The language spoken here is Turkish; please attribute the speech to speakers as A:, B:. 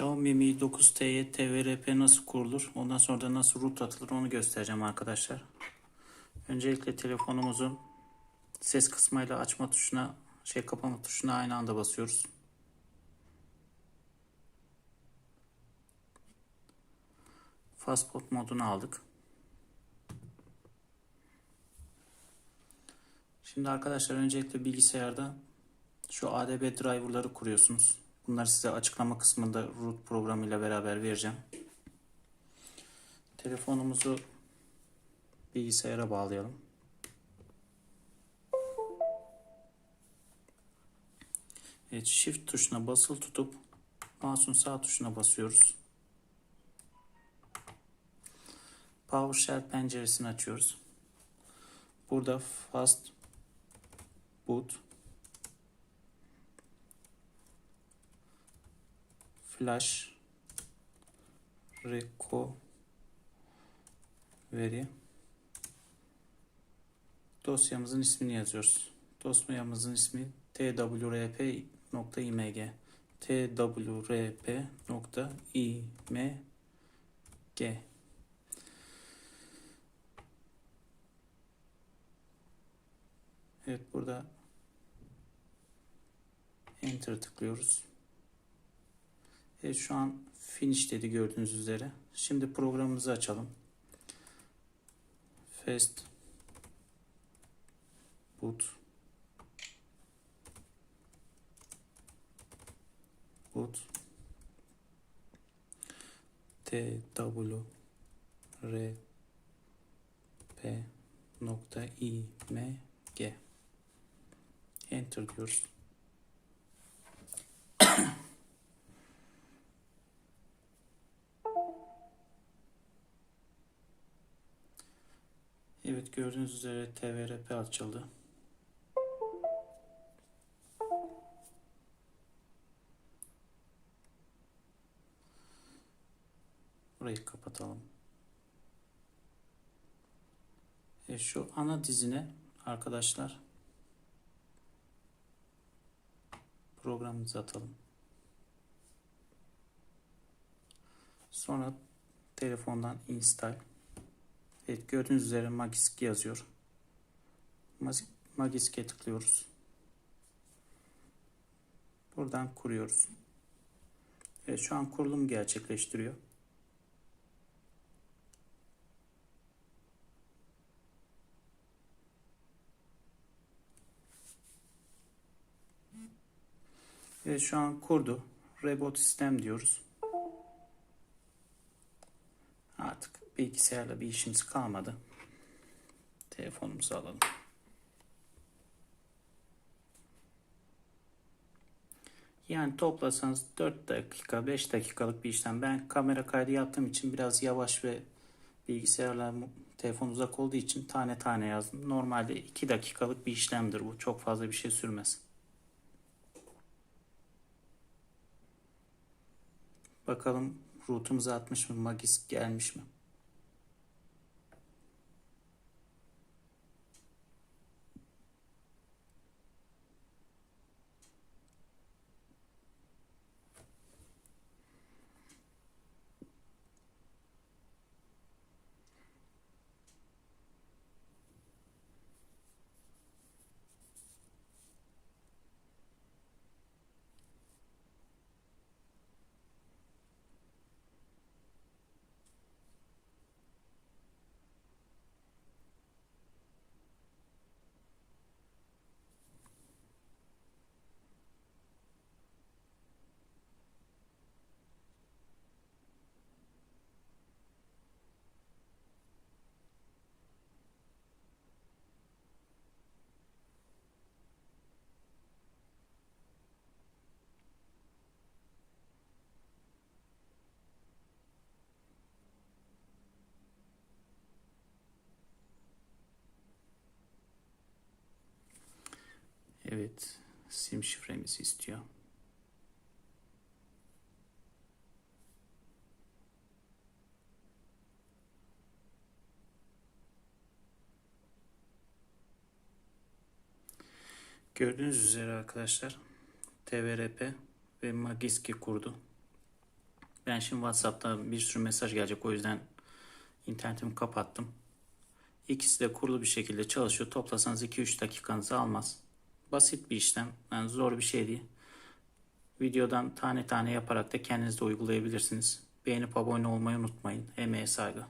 A: Xiaomi Mi 9T'ye TVRP nasıl kurulur? Ondan sonra da nasıl root atılır onu göstereceğim arkadaşlar. Öncelikle telefonumuzun ses kısmıyla açma tuşuna, şey kapama tuşuna aynı anda basıyoruz. Fastboot modunu aldık. Şimdi arkadaşlar öncelikle bilgisayarda şu ADB driver'ları kuruyorsunuz. Bunları size açıklama kısmında root programıyla beraber vereceğim. Telefonumuzu bilgisayara bağlayalım. Evet, shift tuşuna basılı tutup mouse'un sağ tuşuna basıyoruz. PowerShell penceresini açıyoruz. Burada fast boot flash recovery dosyamızın ismini yazıyoruz. Dosyamızın ismi twrp.img twrp.img Evet burada Enter tıklıyoruz. Evet şu an finish dedi gördüğünüz üzere. Şimdi programımızı açalım. Fast boot boot t w r p nokta i m g enter diyoruz. Evet gördüğünüz üzere TVRP açıldı. Burayı kapatalım. E şu ana dizine arkadaşlar programımızı atalım. Sonra telefondan install Evet gördüğünüz üzere Magisk yazıyor. Magisk'e tıklıyoruz. Buradan kuruyoruz. Evet şu an kurulum gerçekleştiriyor. Evet şu an kurdu. Reboot sistem diyoruz. Bilgisayarla bir işimiz kalmadı. Telefonumuzu alalım. Yani toplasanız 4 dakika 5 dakikalık bir işlem. Ben kamera kaydı yaptığım için biraz yavaş ve bilgisayarla telefon uzak olduğu için tane tane yazdım. Normalde 2 dakikalık bir işlemdir bu. Çok fazla bir şey sürmez. Bakalım rootumuza atmış mı? Magis gelmiş mi? Evet, sim şifremizi istiyor. Gördüğünüz üzere arkadaşlar TVRP ve Magiski kurdu. Ben şimdi WhatsApp'ta bir sürü mesaj gelecek. O yüzden internetimi kapattım. İkisi de kurulu bir şekilde çalışıyor. Toplasanız 2-3 dakikanızı almaz. Basit bir işlem. Yani zor bir şey değil. Videodan tane tane yaparak da kendiniz de uygulayabilirsiniz. Beğenip abone olmayı unutmayın. Emeğe saygı.